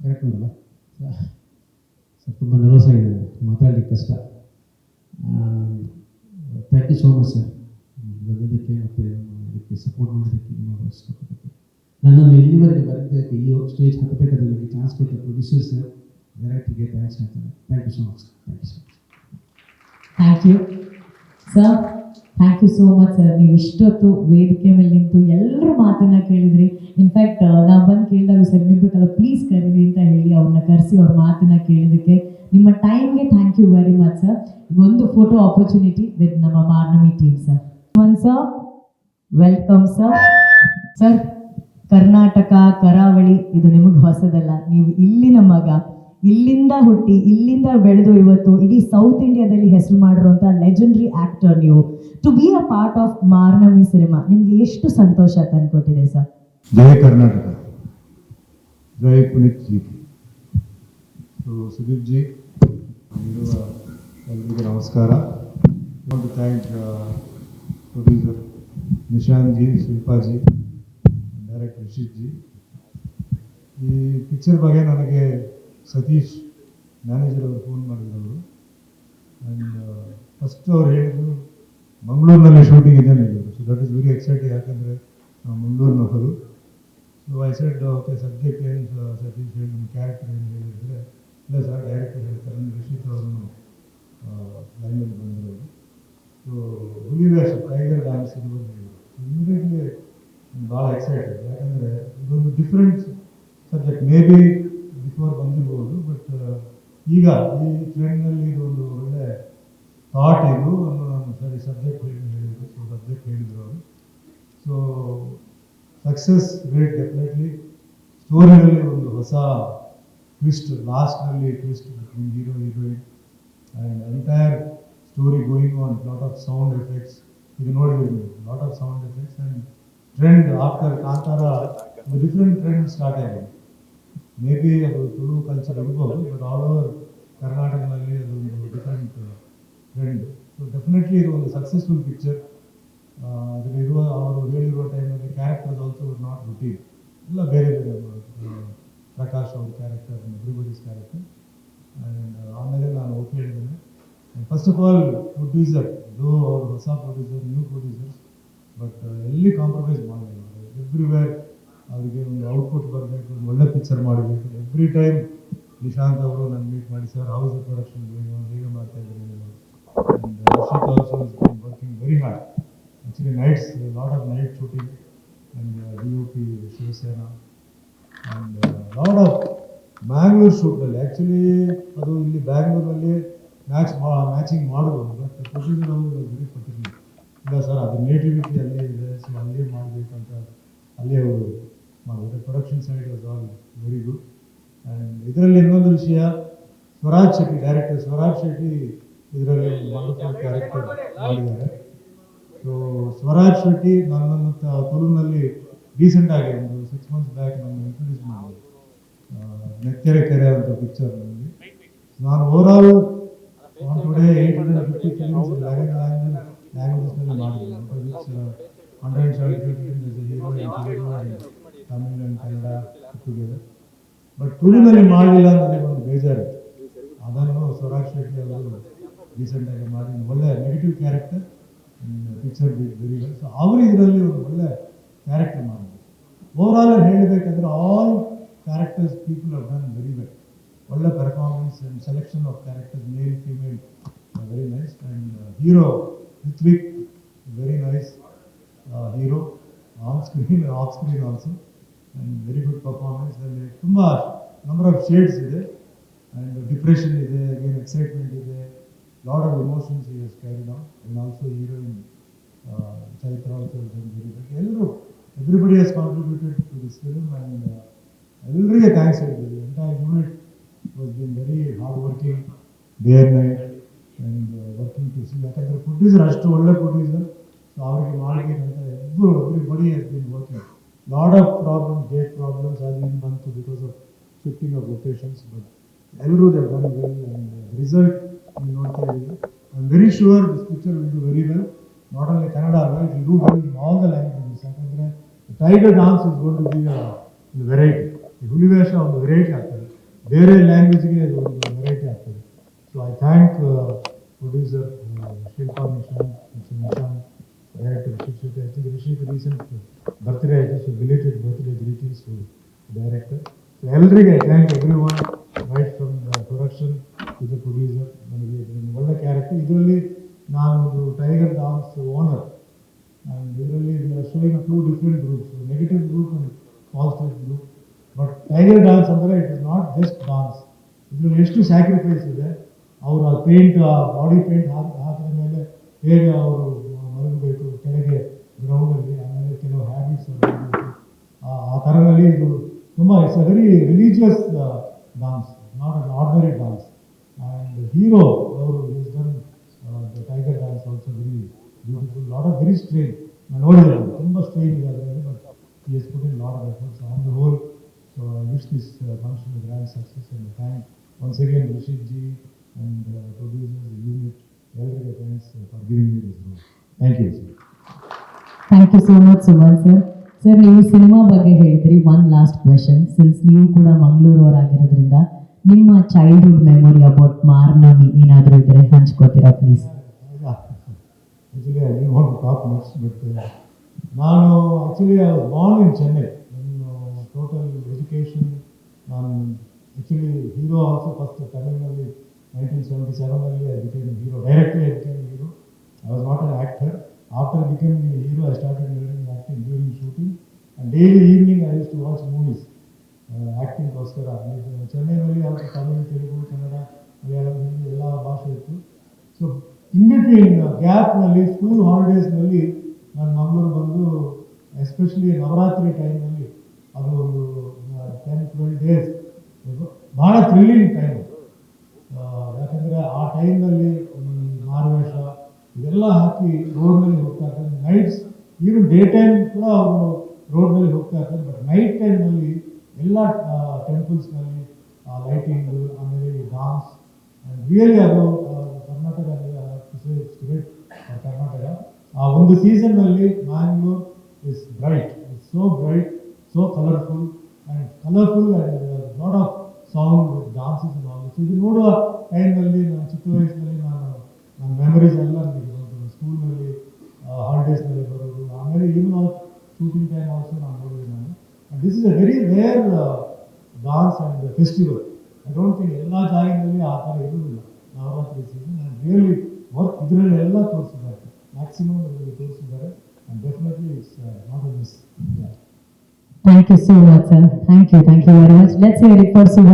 Correct ಉಂಟಲ್ಲ sir ತುಂಬ nervous ಆಗಿದೆ, ಮಾತಾಡಲಿಕ್ಕೆ ಕಷ್ಟ. Thank you so much sir ಬಂದಿದ್ದಕ್ಕೆ ಮತ್ತು ಇದಕ್ಕೆ ಸಪೋರ್ಟ್ ಮಾಡೋದಕ್ಕೆ ನಿಮ್ಮ ಇಷ್ಟಪಟ್ಟು ನನ್ನನ್ನು ಇಲ್ಲಿವರೆಗೆ ಬರೆದಕ್ಕೆ ಈ ಸ್ಟೇಜ್ ಹತ್ತಬೇಕಾದ್ರೆ ನನಗೆ ಚಾನ್ಸ್ ಕೊಟ್ಟ ಪ್ರೊಡ್ಯೂಸರ್ ಸರ್ ಡೈರೆಕ್ಟಿಗೆ ಥ್ಯಾಂಕ್ಸ್ ಹೇಳ್ತಾರೆ thank you so much thank you sir much thank you sir thank you so much sir ನೀವು ಇಷ್ಟೊತ್ತು ವೇದಿಕೆ ಮೇಲೆ ನಿಂತು ಎಲ್ಲರ ಮಾತನ್ನ ಕೇಳಿದ್ರಿ. ಇನ್ಫ್ಯಾಕ್ಟ್ ನಾವು ಬಂದು ಕೇಳಿದಾಗ ಸರ್ ನಿಮ್ಮಿಬ್ಬರಿಗೆಲ್ಲ ಪ್ಲೀಸ್ ಕರೀರಿ ಅಂತ ಹೇಳಿ ಅವ್ರನ್ನ ಕರೆಸಿ ಅವ್ರ ಮಾತನ್ನ ಕೇಳಿದ್ದಕ್ಕೆ ನಿಮ್ಮ ಟೈಮ್ಗೆ thank you very much sir ಒಂದು ಫೋಟೋ ಆಪರ್ಚುನಿಟಿ ವಿತ್ ನಮ್ಮ Marnami team sir one sir welcome sir sir Karnataka Karavali ಇದು ನಿಮಗೆ ಹೊಸದಲ್ಲ. ನೀವು ಇಲ್ಲಿನ ಮಗ. ಇಲ್ಲಿಂದ ಹುಟ್ಟಿ, ಇಲ್ಲಿಂದ ಬೆಳೆದು ಇವತ್ತು ಇಡೀ ಸೌತ್ ಇಂಡಿಯಾದಲ್ಲಿ ಹೆಸರು ಮಾಡಿರುವಂಥ ಲೆಜೆಂಡ್ರಿ ಆಕ್ಟರ್ ನೀವು. To be a part of Marnami cinema ನಿಮ್ಗೆ ಎಷ್ಟು ಸಂತೋಷ ತಂದ್ಕೊಟ್ಟಿದೆ ಸರ್? ಜಯ ಕರ್ನಾಟಕ. ಜಯ ಪುನೀತ್ ಜಿ ಸುದೀಪ್ ಜಿ ಎಲ್ರಿಗೂ ನಮಸ್ಕಾರ. ಒಂದು thank producer Nishanth ji Shilpaji director Rishith ji. ಈ ಪಿಕ್ಚರ್ ಬಗ್ಗೆ ನನಗೆ ಸತೀಶ್ ಮ್ಯಾನೇಜರ್ ಅವರು ಫೋನ್ ಮಾಡಿದ್ರು ಆ್ಯಂಡ್ ಫಸ್ಟ್ ಅವ್ರು ಹೇಳಿದ್ರು ಮಂಗಳೂರಿನಲ್ಲಿ ಶೂಟಿಂಗ್ ಇದೆ ಹೇಳಿದ್ರು so that is very exciting ಯಾಕಂದರೆ ನಾವು ಮಂಗಳೂರಿನವರು so I said okay subject ಏನು ಸತೀಶ್ ಹೇಳಿ, ನಿಮ್ಮ ಕ್ಯಾರೆಕ್ಟರ್ ಏನು ಹೇಳಿದರೆ, ಇಲ್ಲ ಸರ್ ಡೈರೆಕ್ಟರ್ ಹೇಳ್ತಾರೆ. ಅಂದರೆ ರಿಷಿತ್ ಅವರನ್ನು ಲೈನಲ್ಲಿ ಬಂದಿರೋದು. ಸೊ ಹುಲಿ ವೇಷ ಟೈಗರ್ ಡ್ಯಾನ್ಸ್ ಇರ್ಬೋದು ಇಮಿಡಿಯೇಟ್ಲಿ ಭಾಳ ಎಕ್ಸೈಟೆಡ್ ಯಾಕಂದರೆ ಇದೊಂದು different subject maybe before ಬಂದಿರ್ಬೋದು ಬಟ್ ಈಗ ಈ ಟ್ರೆಂಡ್ನಲ್ಲಿ ಇದೊಂದು ಒಳ್ಳೆ ಥಾಟ್ ಇದು ಅನ್ನೋ ನಾನು ಸರಿ ಸಬ್ಜೆಕ್ಟ್ ಹೇಳಿ ಹೇಳಿದ್ರು ಸೊ ಸಬ್ಜೆಕ್ಟ್ ಹೇಳಿದ್ರು ಅವರು. ಸೊ ಸಕ್ಸಸ್ ರೇಟ್ ಡೆಫಿನೆಟ್ಲಿ ಸ್ಟೋರಿನಲ್ಲಿ ಒಂದು ಹೊಸ twist ಲಾಸ್ಟ್ನಲ್ಲಿ twist hero heroine and entire story going on lot of sound effects ಇದು ನೀವು lot of sound effects and trend after Kantara, ಒಂದು ಡಿಫ್ರೆಂಟ್ ಟ್ರೆಂಡ್ ಸ್ಟಾರ್ಟ್ ಆಗಿದೆ. ಮೇ ಬಿ ಅದು ತುಳು ಕಲ್ಚರ್ ಇರ್ಬೋದು but all over ಕರ್ನಾಟಕದಲ್ಲಿ ಅದು ಒಂದು ಡಿಫ್ರೆಂಟ್ ಟ್ರೆಂಡ್ ಸೊ ಡೆಫಿನೆಟ್ಲಿ ಇದು ಒಂದು ಸಕ್ಸಸ್ಫುಲ್ ಪಿಕ್ಚರ್ ಅದರಲ್ಲಿರುವ ಅವರು ಹೇಳಿರುವ ಟೈಮಲ್ಲಿ ಕ್ಯಾರೆಕ್ಟರ್ಸ್ ಆಲ್ಸೋ ನಾಟ್ ರುಟೀನ್ ಎಲ್ಲ ಬೇರೆ ಬೇರೆ ಪ್ರಕಾಶ್ ಅವ್ರ ಕ್ಯಾರೆಕ್ಟರ್ ಎವ್ರಿಬಡೀಸ್ ಕ್ಯಾರೆಕ್ಟರ್ ಆ್ಯಂಡ್ ಆಮೇಲೆ ನಾನು ಓಕೆ ಹೇಳಿದ್ದೇನೆ. ಫಸ್ಟ್ ಆಫ್ ಆಲ್ ಪ್ರೊಡ್ಯೂಸರ್ ಇದು ಅವರು ಹೊಸ ಪ್ರೊಡ್ಯೂಸರ್ ನ್ಯೂ ಪ್ರೊಡ್ಯೂಸರ್ಸ್ ಬಟ್ ಎಲ್ಲಿ ಕಾಂಪ್ರಮೈಸ್ ಮಾಡಲಿಲ್ಲ ಎವ್ರಿವೇರ್ ಅವರಿಗೆ ಒಂದು ಔಟ್ಪುಟ್ ಬರಬೇಕು ಒಳ್ಳೆ ಪಿಕ್ಚರ್ ಮಾಡಬೇಕು ಎವ್ರಿ ಟೈಮ್ ನಿಶಾಂತ್ ಅವರು ನನ್ನ ಮೀಟ್ ಮಾಡಿ ಸರ್ ಹೌಸ್ ಪ್ರೊಡಕ್ಷನ್ ಹೇಗೆ ಮಾಡ್ತಾ ಇದ್ದಾರೆ and is also working very hard actually nights lot of night shooting and D U P Shivasena and lot of Mangalore ಶೂಟಲ್ಲಿ actually ಅದು ಇಲ್ಲಿ ಬ್ಯಾಂಗ್ಳೂರಲ್ಲಿ ಮ್ಯಾಚ್ ಮಾ ಮ್ಯಾಚಿಂಗ್ ಮಾಡ್ಬೋದು ಬಟ್ ಪ್ರೊಸೀಜರ್ ಅವರು ಗುರಿ ಇಲ್ಲ ಸರ್ ಅದು ನೇಟಿವಿಟಿ ಅಲ್ಲೇ ಇದೆ ಸೊ ಅಲ್ಲೇ ಮಾಡಬೇಕಂತ ಅಲ್ಲೇ ಅವರು ಮಾಡಿದ್ದಾರೆ production side was all very good and ಇದರಲ್ಲಿ ಇನ್ನೊಂದು ವಿಷಯ, ಸ್ವರಾಜ್ ಶೆಟ್ಟಿ ಡೈರೆಕ್ಟರ್ ಸ್ವರಾಜ್ ಶೆಟ್ಟಿ ಇದರಲ್ಲಿ ವಂಡರ್ಫುಲ್ ಕ್ಯಾರೆಕ್ಟರ್ ಮಾಡಿದ್ದಾರೆ. ಸೊ ಸ್ವರಾಜ್ ಶೆಟ್ಟಿ ನನ್ನನ್ನು ತುಳುನಲ್ಲಿ ರೀಸೆಂಟ್ ಆಗಿ ಒಂದು ಸಿಕ್ಸ್ ಮಂತ್ಸ್ ಬ್ಯಾಕ್ ನಾನು ಇಂಟ್ರೊಡ್ಯೂಸ್ ಮಾಡಿದೆ ನೆತ್ತೆರೆ ಕೆರೆ ಅಂತ ಪಿಕ್ಚರ್ ನನಗೆ ನಾನು over on today eight hundred fifty films eleven language ಲ್ಯಾಂಗ್ವೇಜಸ್ನಲ್ಲಿ ಮಾಡಿದ್ದೀನಿ. Hundred seventy films hero Tamil and Kannada together but ತುಳುನಲ್ಲಿ ಮಾಡಲಿಲ್ಲ ಅಂದರೆ ಒಂದು ಬೇಜಾರು. ಅದನ್ನು ಸ್ವರಾಜ್ ಶೆಟ್ಟಿ ಅವರು ರೀಸೆಂಟಾಗಿ ಮಾಡಿ ಒಳ್ಳೆ negative character picture very so ಅವರು ಇದರಲ್ಲಿ ಒಂದು ಒಳ್ಳೆ ಕ್ಯಾರೆಕ್ಟರ್ ಮಾಡಿದ್ರು. ಓವರಾಲ್ ಹೇಳಬೇಕಂದ್ರೆ all characters people are done very well ಒಳ್ಳೆ performance and selection of characters male female very nice and hero Rithvik very nice hero on screen off screen also and very good performance ಅಲ್ಲಿ ತುಂಬ number of shades ಇದೆ. And depression ಇದೆ again excitement ಇದೆ. Lot of emotions ಇದೆ carry ನಾವು and also heroine Chaitra ಎಲ್ಲರೂ everybody has contributed to this film and ಎಲ್ಲರಿಗೆ thanks ಹೇಳ್ತೀವಿ entire unit was been very hard working day and night and working to see ಯಾಕಂದರೆ producer ಅಷ್ಟು ಒಳ್ಳೆ producer so ಅವರಿಗೆ ಮಾಡಬೇಕಂತ ಎಲ್ಲರೂ everybody has been working lot of problems date problems ಅದು ಇದು ಬಂತು because of shifting of locations but ಎಲ್ಲರೂ they done well and result ನೀವು ನೋಡ್ತಾ ಇದ್ದೀವಿ I am very sure this picture will do very well not only Kannada ಅಲ್ಲ it do well in all the languages ಯಾಕಂದರೆ tiger dance is gone to be variety ಹುಲಿವೇಷ ಒಂದು variety ಆಗ್ತದೆ ಬೇರೆ ಲ್ಯಾಂಗ್ವೇಜ್ಗೆ ಅದು ಒಂದು ವೆರೈಟಿ ಆಗ್ತದೆ so I thank producer Shilpa mission Nishant Shetty I think Rishik recent birthday ಆಯಿತು so belated birthday greetings to director so ಎಲ್ರಿಗೆ thank everyone right from the production to the ನನಗೆ ಒಳ್ಳೆ character ಇದರಲ್ಲಿ ನಾನು ಟೈಗರ್ ಡಾನ್ಸ್ ಓನರ್ and ಇದರಲ್ಲಿ showing two different groups negative group and positive group but tiger dance ಅಂದರೆ it is not just dance ಇದರಲ್ಲಿ ಎಷ್ಟು sacrifice ಇದೆ ಅವರು ಪೇಂಟ್ ಬಾಡಿ ಪೇಂಟ್ ಹಾಕಿ ಹಾಕಿದ ಮೇಲೆ ಹೇಗೆ ಅವರು ಗ್ರೌಂಡಲ್ಲಿ ಆಮೇಲೆ ಕೆಲವು ಹ್ಯಾಬಿಟ್ಸ್ ಆ ಥರದಲ್ಲಿ ಇದು ತುಂಬ it's a very religious dance not an ordinary dance and hero ಅವರು is done the tiger dance also very beautiful lot of very strain ನಾನು ನೋಡಿದೆ ಅದು. ತುಂಬ ಸ್ಟ್ರೈನ್ ಇದೆ ಅದರಲ್ಲಿ but he's put in lot of efforts on the whole so I wish this function grand success and thank once again Rishik ji and producers unit ಎಲ್ಲರಿಗೆ thanks for giving me this role thank you sir thank you so much Suman sir sir ನೀವು cinema ಬಗ್ಗೆ ಹೇಳಿದ್ರಿ one last question since ನೀವು ಕೂಡ ಮಂಗಳೂರವರಾಗಿರೋದ್ರಿಂದ, ನಿಮ್ಮ childhood memory about Marnami ಏನಾದರೂ ಇದ್ದರೆ ಹಂಚ್ಕೋತೀರಾ ಪ್ಲೀಸ್ ನಾನು actually I was born in Chennai ನನ್ನ ಟೋಟಲ್ ಎಜುಕೇಷನ್ ನಾನು ಆ್ಯಕ್ಚುಲಿ ಹೀರೋ ಆಲ್ಸೋ ಫಸ್ಟ್ ತಮಿಳಿನಲ್ಲಿ nineteen seventy ಸೆವೆನಲ್ಲಿ became hero directly I hero I was not an actor after became hero I started learning acting during shooting and daily evening I use to watch movies ಆ್ಯಕ್ಟಿಂಗ್ಗೋಸ್ಕರ ಚೆನ್ನೈನಲ್ಲಿ ಅವ್ರ ತಮಿಳು ತೆಲುಗು ಕನ್ನಡ ಮಲಯಾಳಂ ಎಲ್ಲ ಭಾಷೆ ಇತ್ತು. So in between ಗ್ಯಾಪ್ನಲ್ಲಿ school ಹಾಲಿಡೇಸ್ನಲ್ಲಿ ನಾನು ಮಂಗಳೂರು ಬಂದು especially Navaratri ಟೈಮಲ್ಲಿ ಅದು ಒಂದು ಟೆನ್ ಟ್ವೆಲ್ ಡೇಸ್ ಭಾಳ ಥ್ರಿಲ್ಲಿಂಗ್ ಟೈಮ್ ಇದೆಲ್ಲ ಹಾಕಿ ರೋಡ್ನಲ್ಲಿ ಹೋಗ್ತಾ ಇರ್ತಾರೆ ನೈಟ್ಸ್ ಈವನ್ ಡೇ ಟೈಮ್ ಕೂಡ ಅವರು ರೋಡ್ನಲ್ಲಿ ಹೋಗ್ತಾ ಇರ್ತಾರೆ ಬಟ್ ನೈಟ್ ಟೈಮ್ನಲ್ಲಿ ಎಲ್ಲ ಟೆಂಪಲ್ಸ್ನಲ್ಲಿ ಲೈಟಿಂಗ್ ಆಮೇಲೆ ಡಾನ್ಸ್ ರಿಯಲಿ ಅದು ಕರ್ನಾಟಕ ಕರ್ನಾಟಕ. ಆ ಒಂದು ಸೀಸನ್ನಲ್ಲಿ Mangalore is bright is so bright so colourful and colourful and lot of song dances ಇದು ನೋಡುವ ಟೈಮ್ನಲ್ಲಿ ನಾನು ಚಿಕ್ಕ ವಯಸ್ಸಿನಲ್ಲಿ ನಾನು, ನನ್ನ ಮೆಮರೀಸ್ ಎಲ್ಲ is a very rare dance and festival I don't think ಎಲ್ಲ ಜಾಗದಲ್ಲಿ ಆ ಥರ ಇರುವುದಿಲ್ಲ. Navaratri season and really work ಇದರಲ್ಲಿ ಎಲ್ಲ ತೋರಿಸಿದ್ದಾರೆ. ಮ್ಯಾಕ್ಸಿಮಮ್ ಇದರಲ್ಲಿ ತೋರಿಸಿದ್ದಾರೆ. And definitely it's not a miss thank you so much sir thank you thank you very much let's hear it for Suman